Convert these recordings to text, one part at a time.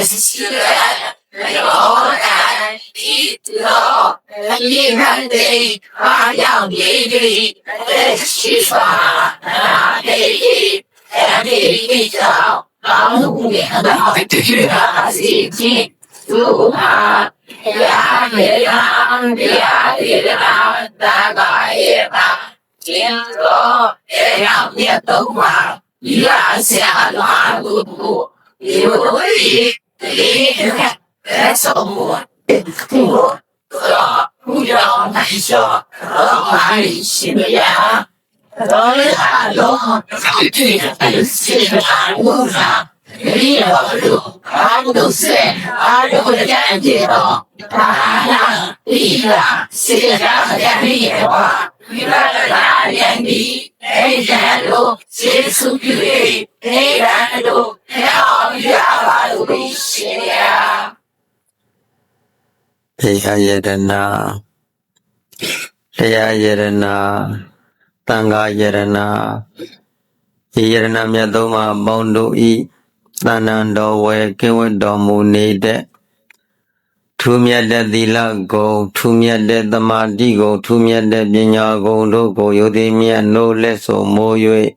十六七八二十一二十二一二三四五六七八三二一二三四五六七八四二三四五六七八五二三四五六七八六二三四五六七八七二三四五六七八七二三四五六七八七二三四五六七八九十 미리 그냥 그래서 뭐 뭐, 그럼 우려 마셔 말이 심이야 너는 알아 그게 알지 알아 听说这样也懂嘛。月下拉路途，有理理别走我，我可不要难受，可爱心呀。都来了，这个是大路上。你要路，俺都是俺都感觉到，啊，你呀，现在点野花，你来来年底，哎呀路，结束雨，哎呀路，要呀路危险呀。 တရားယရနာတရားယရနာတန်ခါယရနာဒီယရနာမြတ်သုံးပါးပေါင်းတို့ဤ တဏ္ဍန်တော်ဝယ်ကင်းဝတ်တော်မူနေတဲ့ထူးမြတ်တဲ့သီလဂုံထူးမြတ်တဲ့သမာဓိဂုံထူးမြတ်တဲ့ပညာဂုံတို့ကိုယုတိမြတ်နိုးလက်ဆုံမိုး၍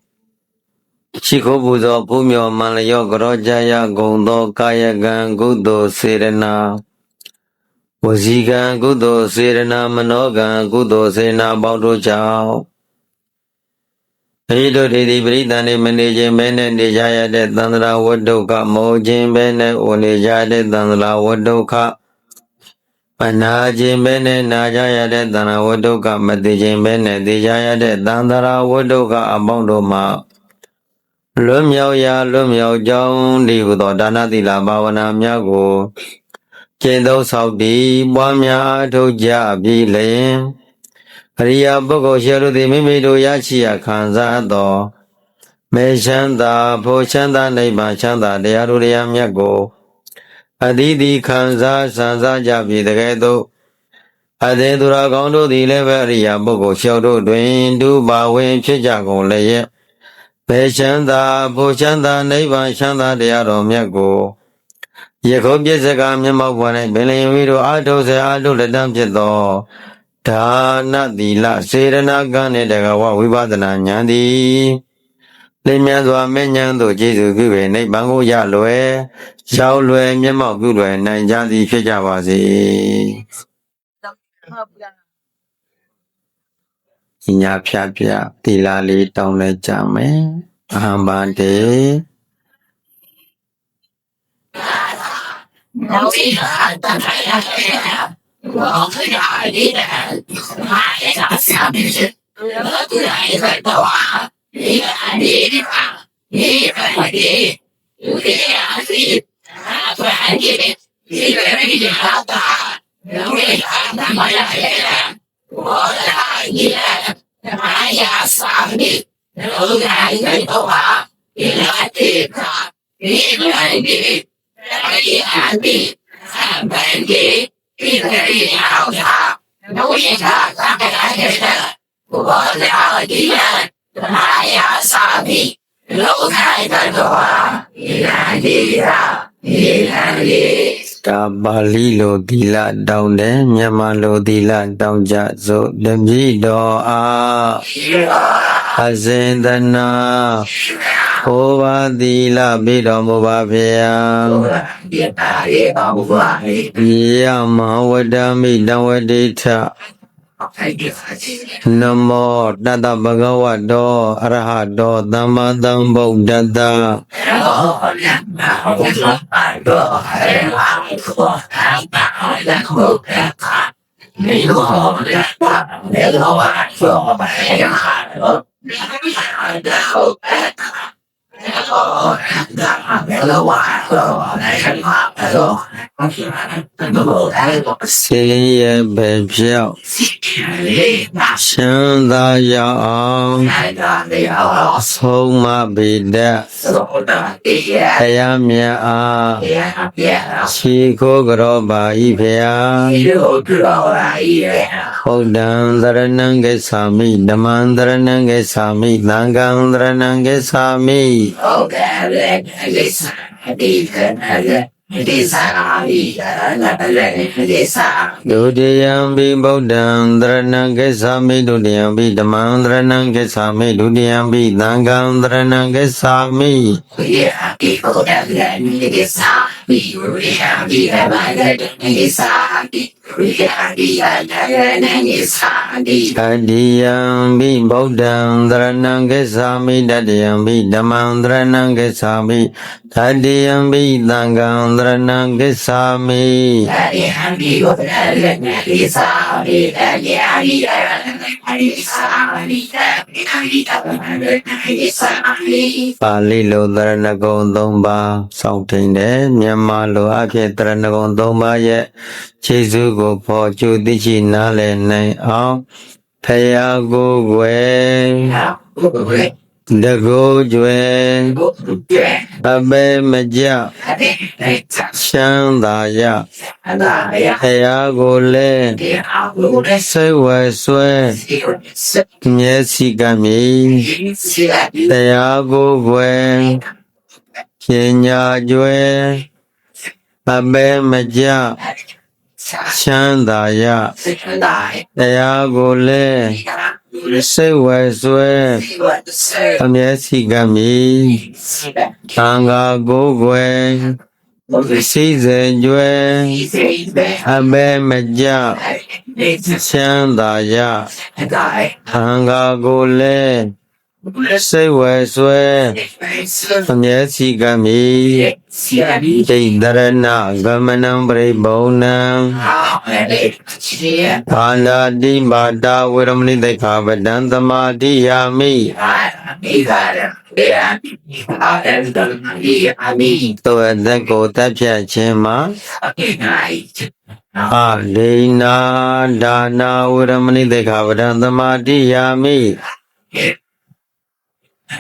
ရှိခိုးပူဇော်ဖူးမြော်မန္လျော့ကရောကြယဂုံသောကာယကံကုသိုလ်စေရနာဝစီကံကုသိုလ်စေရနာမနောကံကုသိုလ်စေနာပေါင်းတို့ကြောင့် ဣတိတို့ဒီဒီပရိသန်နေမနေခြင်းပဲနဲ့နေကြရတဲ့သန္တရာဝတ္တုကမောခြင်းပဲနဲ့အိုနေကြတဲ့သန္တရာဝတ္တုခပနာခြင်းပဲနဲ့နာကြရတဲ့သန္တရာဝတ္တုကမသိခြင်းပဲနဲ့သိကြရတဲ့သန္တရာဝတ္တုကအပေါင်းတို့မှာလွတ်မြောက်ရာလွတ်မြောက်ကြောင်းဒီဟုသောဒါနသီလဘာဝနာများကိုကျင့်သုံးဆောက်တည်ပွားများအထုတ်ကြပြီလျင် အရိယာပုဂ္ဂိုလ်ရှေလူသည်မိမိတို့ရရှိရခံစားသောမေချမ်းသာဖို့ချမ်းသာနိဗ္ဗာန်ချမ်းသာတရားတို့တရားမြတ်ကိုအသီးသီးခံစားဆံစားကြပြီတကယ်သို့အသင်သူတော်ကောင်းတို့သည်လည်းပဲအရိယာပုဂ္ဂိုလ်ရှောက်တို့တွင်ဒုပါဝင်ဖြစ်ကြကုန်လျက်မေချမ်းသာဖို့ချမ်းသာနိဗ္ဗာန်ချမ်းသာတရားတော်မြတ်ကိုယခုပြစ္ဆကမျက်မှောက်ပေါ်၌ပင်လျင်ဝီတို့အာထုစေအာထုလက်တံဖြစ်သော ဒါနသီလစေရနာကံနဲ့တကဝဝိပဿနာဉာဏ်သည်လင်းမြန်စွာမဉဏ်တို့ကျေစုပြုပေနိဗ္ဗာန်ကိုရလွယ်ရောက်လွယ်မျက်မှောက်ပြုလွယ်နိုင်ကြသည်ဖြစ်ကြပါစေ။ညာဖြာဖြာသီလလေးတောင်းလဲကြမယ်။အဟံဗန္တေနောဝိဟာတတ္တယ 我不要你的，妈呀，下面是我不来的多啊，你看你的吧，你看你，你呀你，啊不然你，你个人也好大，我看他妈呀呀，我来你，妈呀上你，我来的多啊，你来的吧，你看你。你看你，看本地，一个一 好茶，农业茶咱们来的人，我了你人，妈呀傻逼，楼台的多，你看你呀，你看你。 တာပါဠိလိုသီလတောင်းတယ်မြန်မာလိုသီလတောင်းကြစို့တပိတော်အား အစဉ်တနာဟောပါသီလပြီးတော်မူပါဖေယယေတာယေပါဘုရားယေမဝဒမိတဝတိထနမောတတဗဂဝတောအရဟတောသမ္မာသမ္ဗုဒ္ဓတ္တနေရောနေရောပါဆောပါရဟံ ნახე ხანდახო პეტრა စေရပဲပြောက်ရှင်သာရအောင်ဆုံးမပိတတရားမြတ်အားခြေခိုးကြောပါဤဖျာဟုတ်တံသရဏံကိသမိဓမ္မံသရဏံကိသမိသံဃံသရဏံကိသမိ Oh, Ogarnę, gdy sami konarzę. တိသရာမိတရဏတရေတိသဒုတိယံပိဗုဒ္ဓံတရဏံကိစ္ဆာမိဒုတိယံပိဓမ္မံတရဏံကိစ္ဆာမိဒုတိယံပိသံဃံတရဏံကိစ္ဆာမိယေအကိကောတရဏိကိစ္ဆာမိရိယံပိဓမ္မံတရဏံကိစ္ဆာမိရိယံပိယတရဏံကိစ္ဆာမိတတိယံပိဗုဒ္ဓံတရဏံကိစ္ဆာမိတတိယံပိဓမ္မံတရဏံကိစ္ဆာမိတတိယံပိသံဃံရဏံဂစ္ဆာမိဒီဟန်ဒီကိုလည်းဒီစာဒီလည်းဒီဒီစာဒီဒီစာဒီပါဠိလိုသရဏဂုံ၃ပါးစောင့်ထိန်တယ်မြန်မာလိုအဖြစ်သရဏဂုံ၃ပါးရဲ့ခြေစုကိုဖော်ကျူသိရှိနားလည်နိုင်အောင်ဖယားကိုယ်ွယ်ဟုတ်ကဲ့ တကိုးကျွယ်ဟုတ်ကဲ့အပဲမကြအဲ့ဒါရှမ်းသာရအဲ့ဒါရဖယားကိုလည်းဒီအောင်လို့တဲ့စိတ်ဝယ်ဆွဲစီစမျက်စိကမြည်စီရဒီတရားကိုယ်ွယ်ပညာကျွယ်အပဲမကြစာချမ်းသာရစိတ်တိုင်းတရားကိုလည်းဒီကရာ စိတ်ဝယ်ဆွဲဒီဝတ်စေအမျက်စိကမြည်စီရသံဃာကိုယ်ွယ်ဘုရားစိတ်စေကျွယ်ဒီစိတ်ပဲအပဲမကြဒီစချမ်းသာရတိုင်းသံဃာကိုလည်းဘုရား စိတ်ဝယ်ဆွဲဒီစအမျက်စိကမြည်စီရဒီဒိဋ္ဌရဏဂမနံပရိဘုံနံအာလေချီရဘာလာတိမာတာဝေရမဏိတေခာပဒံသမာတိယာမိအာဒီကရာဒီအာအဲ့ဒါဒီအမီသောအသက်ကိုတပ်ဖြတ်ခြင်းမှာအကိနိုင်အလိနာဒါနာဝေရမဏိတေခာပဒံသမာတိယာမိ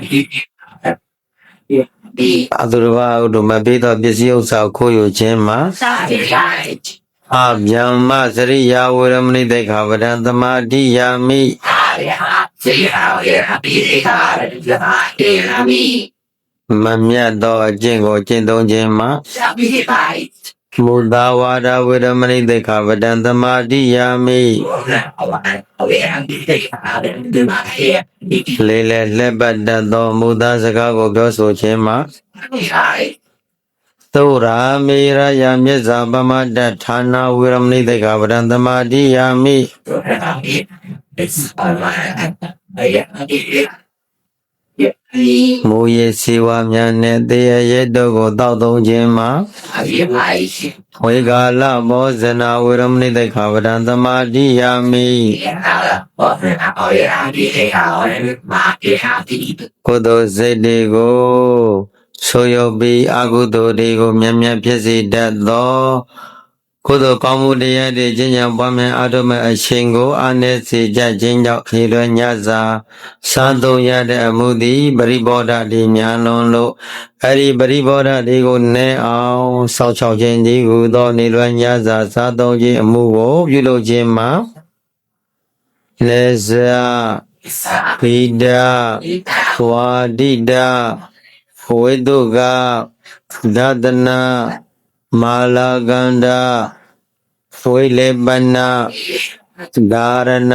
ဒီအတုရဝဥဒ္ဓမပိသောပစ္စည်းဥစ္စာကိုခိုးယူခြင်းမှာစာဒီလိုက်အဗျမ္မစရိယာဝေရမဏိတေခာပဒံသမာတိယာမိအာရဟာစီရာရဟာဒီဟာဒီဟာဒီအမီမမြတ်သောအကျင့်ကိုကျင့်သုံးခြင်းမှာစာဒီလိုက် မုဒဝါဒဝေရမဏိတေခာပဒံသမာတိယာမိဘောလာအဝါအဝေအဒီဒီဟာဒီမာဟေဒီဒီလေးလဲလက်ပတ်တတ်သောမူသားစကားကိုပြောဆိုခြင်းမှာလိုက်သုရာမေရယမြစ္စာပမတ္တဌာနာဝေရမဏိတေကဗရံသမာတိယာမိ မူရည်စေဝါများနဲ့တေရရဲ့တို့ကိုတောက်သုံးခြင်းမှာအဒီမိုက်ဝေကာလမောဇနာဝေရမဏိတေကဗရံသမာတိယာမိဒီဟာဘောလာအဝေအဒီဟာမာဒီဟာဒီကုသိုလ်စိတ်တွေကိုဆိုယုတ်ပြီးအကုသိုလ်တွေကိုမြတ်မြတ်ဖြစ်စေတတ်သော ကုသိုလ်ကောင်းမှုတရားတွေကျင့်ကြံပွားများအားထုတ်မဲ့အရှင်ကိုအာနေစေကြခြင်းကြောင့်ဤလွယ်ညစာစားသုံးရတဲ့အမှုသည်ပရိဘောဓတွေများလွန်လို့အဲ့ဒီပရိဘောဓတွေကိုနည်းအောင်စောင့်ချောက်ခြင်းဒီဟုသောဤလွယ်ညစာစားသုံးခြင်းအမှုကိုပြုလုပ်ခြင်းမှာလေဇာစာပိဒာဒီဟာဝါဒိတဝိတုကဒသနာ မာလာကန္ဒဝိလေပနာဒါရဏ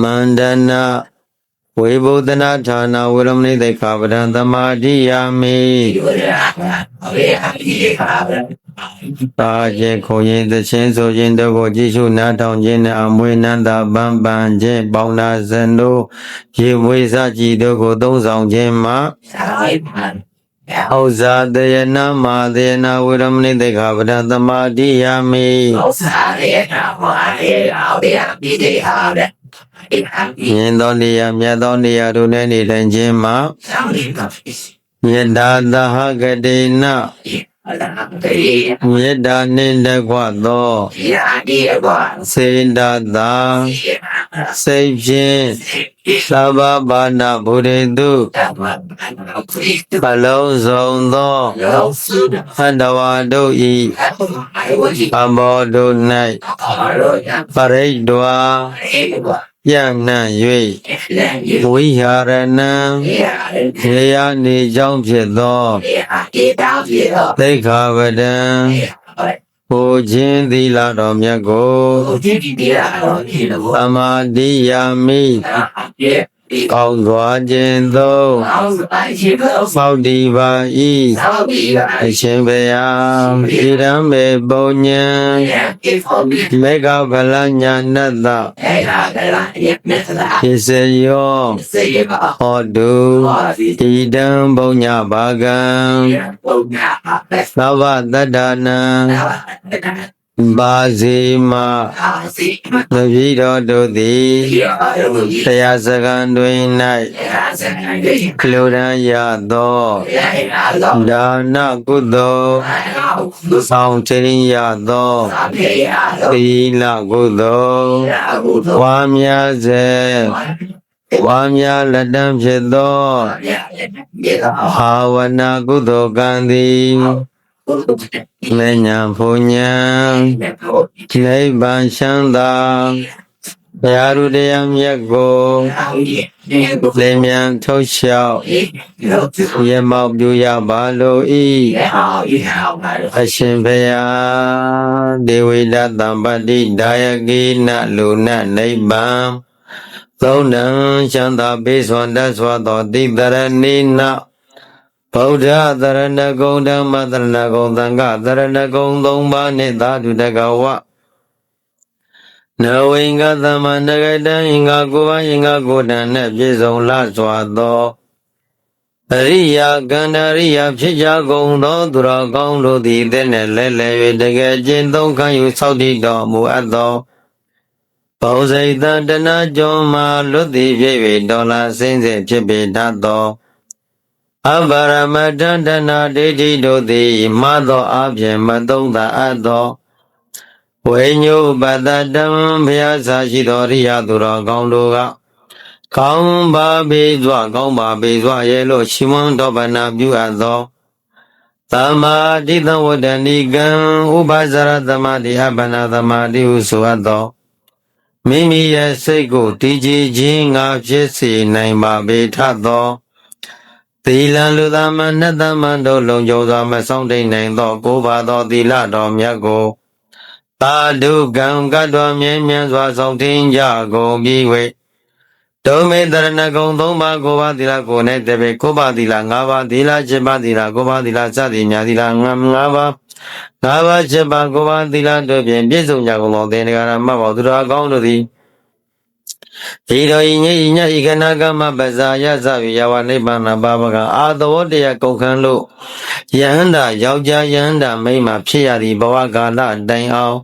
မန္ဒနာဝေဘုဒ္ဓနာဌာနဝရမဏိတေခာပဒံသမာတိယာမိဒီဟာအဝေအဒီဟာတာကျေခုံရင်သချင်းဆိုခြင်းတို့ကိုကြည့်ရှုနားထောင်ခြင်းနဲ့အမွေနန္တာပန်းပန်းခြင်းပေါင်းနာဇန်တို့ရေဝေစကြည်တို့ကိုသုံးဆောင်ခြင်းမှာစာရိပန် ဩဇာတယနာမာတယနာဝရမဏိတေခာပဒသမာတိယာမိဘောစာရေနာဝါရေအဝေအဒီဟာဒီဟာဒီမြင်သောနေရာမြတ်သောနေရာတို့နဲ့နေထိုင်ခြင်းမှာစာရိပန်မေတ္တာသဟဂတိနအလာတေ မေတ္တာနှင့်တကွသောဒီဟာဒီဘောစေတသာဒီဟာစိတ်ဖြင့်သဗ္ဗဘာနာဘုရေတုတမန်အပရိတပလုံးစုံသောလောစုဒဟန္တဝါတို့ဤအဝေဒီအဘောတို့၌အရောယပရိဒ္ဒဝါ အေဘောပြန့်နှံ့၍လည်းဒီဝိဟာရဏံဒီဟာဒီရေရနေကြောင်းဖြစ်သောဟာဒီတောင်ပြေတော့သိက္ခာပဒံဒီဟာဟိုခြင်းသီလတော်မြတ်ကိုဟိုဒီဒီဒီလာတော့ဒီလိုသမာတိယာမိဟာဒီဒီ ကောင်းစွာခြင်းသောအောင်ပါရှိတော့ပေါတိပါဤသောက်ပြီးပါအရှင်ဘုရားဣရံမေပုံညံဒီဖို့ပြီးမေဃဗလညာနတ္တအဲ့ဒါကလည်းရပြသလားပစ္စယောစေရပါဟောတုဟောဒီတိတံဘုံညဘာကံပုံညာပါပဲသဗ္ဗတတ္တနံဒါဒါ ပါစီမဟာစီသတိတော်တို့သည်ဒီဟာလို့ဒီတရားစကံတွင်ဟာစံနေ၌လူရန်ရသောရရတော့ဒါနကုသိုလ်ဟာဆောင်ခြင်းရသောသာပြေရတော့သီလကုသိုလ်ရာဟုတော့ဝါများစေဝါများလက်တံဖြစ်သောရရဒီတော့ဘာဝနာကုသိုလ်ကံသည် မဉ္ဇဉ်ဘုံဉဏ်နိဗ္ဗာန်ချမ်းသာဘုရားရုတရားမြတ်ကိုလင်းမြန်ထုတ်လျှောက်ရမောက်ပြူရပါလိုဤအရှင်ဘုရားဒေဝိဒတံပတ္တိဒါယကိနလူနနိဗ္ဗာန်သုံးနံချမ်းသာပေးစွာတတ်စွာသောတိတရဏိန ဗုဒ္ဓသရဏဂုံဓမ္မသရဏဂုံသံဃသရဏဂုံသုံးပါးနှင့်သာဓုတကဝနဝိင်္ဂသမန္တကတံအင်္ဂါကိုယ်ပါအင်္ဂါကိုယ်တံနှင့်ပြည့်စုံလစွာသောအရိယာကန္တရိယာဖြစ်ကြကုန်သောသူတော်ကောင်းတို့သည်တဲ့နဲ့လဲလဲ၍တကယ်ကျင့်သုံးခံယူဆောက်တည်တော်မူအပ်သောဘောဇိတတနာကျော်မှာလွတ်သည်ဖြစ်၍ဒေါ်လာစင်းစစ်ဖြစ်ပေတတ်သော အဘရမတန္တနာဒိဋ္ဌိတို့သည်မသောအပြင်မသုံးသာအပ်သောဝိညုပတတံဘုရားစာရှိသောရိယာသူတော်ကောင်းတို့ကကောင်းပါပေစွာကောင်းပါပေစွာရဲ့လို့ရှိမွန်တော်ဗနာပြုအပ်သောသမ္မာတိသဝတ္တနိကံဥပဇရသမတိအပ္ပနာသမာတိဟုဆိုအပ်သောမိမိရဲ့စိတ်ကိုတည်ကြည်ခြင်းငါဖြစ်စေနိုင်ပါပေထသော သီလလူသားမနတ္တမန်တို့လုံခြုံစွာမဆောင်တိန်နိုင်သောကိုးပါသောသီလတော်မြတ်ကိုသာဓုကံကတ္တော်မြဲမြံစွာဆောင်ထင်းကြကုန်ပြီး၍ဒုမေတရဏဂုံသုံးပါးကိုးပါးသီလကိုနဲ့တပေကိုးပါးသီလ၅ပါးသီလ7ပါးသီလကိုးပါးသီလစသည်များသီလ၅ပါးငါးပါး7ပါးကိုးပါးသီလတို့ဖြင့်ပြည့်စုံကြကုန်သောသင်္ဃာရမတ်ဘောသူတော်ကောင်းတို့သည် ဤတော်ဤညဤညဤကနာကမပဇာယသဝိယဝနိဗ္ဗာန်ပါပကအာသဝတ္တယကုန်ခန်းလို့ယဟန္တာယောက်ျားယဟန္တာမိန်းမဖြစ်ရသည့်ဘဝကာလတိုင်အောင်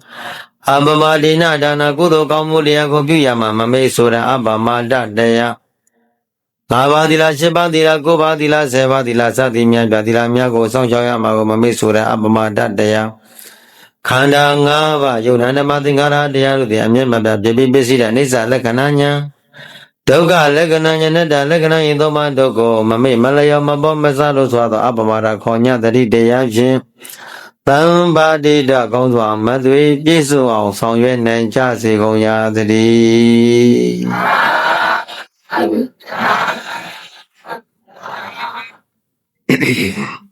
အပမဒိနဒါနကုသိုလ်ကောင်းမှုတရားကိုပြုရမှာမမေ့ဆိုတဲ့အပမဒတရားငါးပါးသီလ၈ပါးသီလ၉ပါးသီလ၁၀ပါးသီလစသည်များပြသီလများကိုစောင့်ရှောက်ရမှာကိုမမေ့ဆိုတဲ့အပမဒတရား ခန္ဓာ၅ပါးယုံနာဓမ္မသင်္ခါရတရားတို့သည်အမျက်မပြတ်ပြပြပစ္စည်းတဲ့အနိစ္စလက္ခဏာညာဒုက္ခလက္ခဏာညာနဲ့တလက္ခဏာယင်သောမဒုက္ခမမေ့မလျော်မပေါ်မဆလို့ဆိုသောအပမဒခေါ်ညတတိတရားဖြင့်တံပါတိတကောင်းစွာမသွေပြည့်စုံအောင်ဆောင်ရွက်နိုင်ကြစေကုန်ရာသတည်း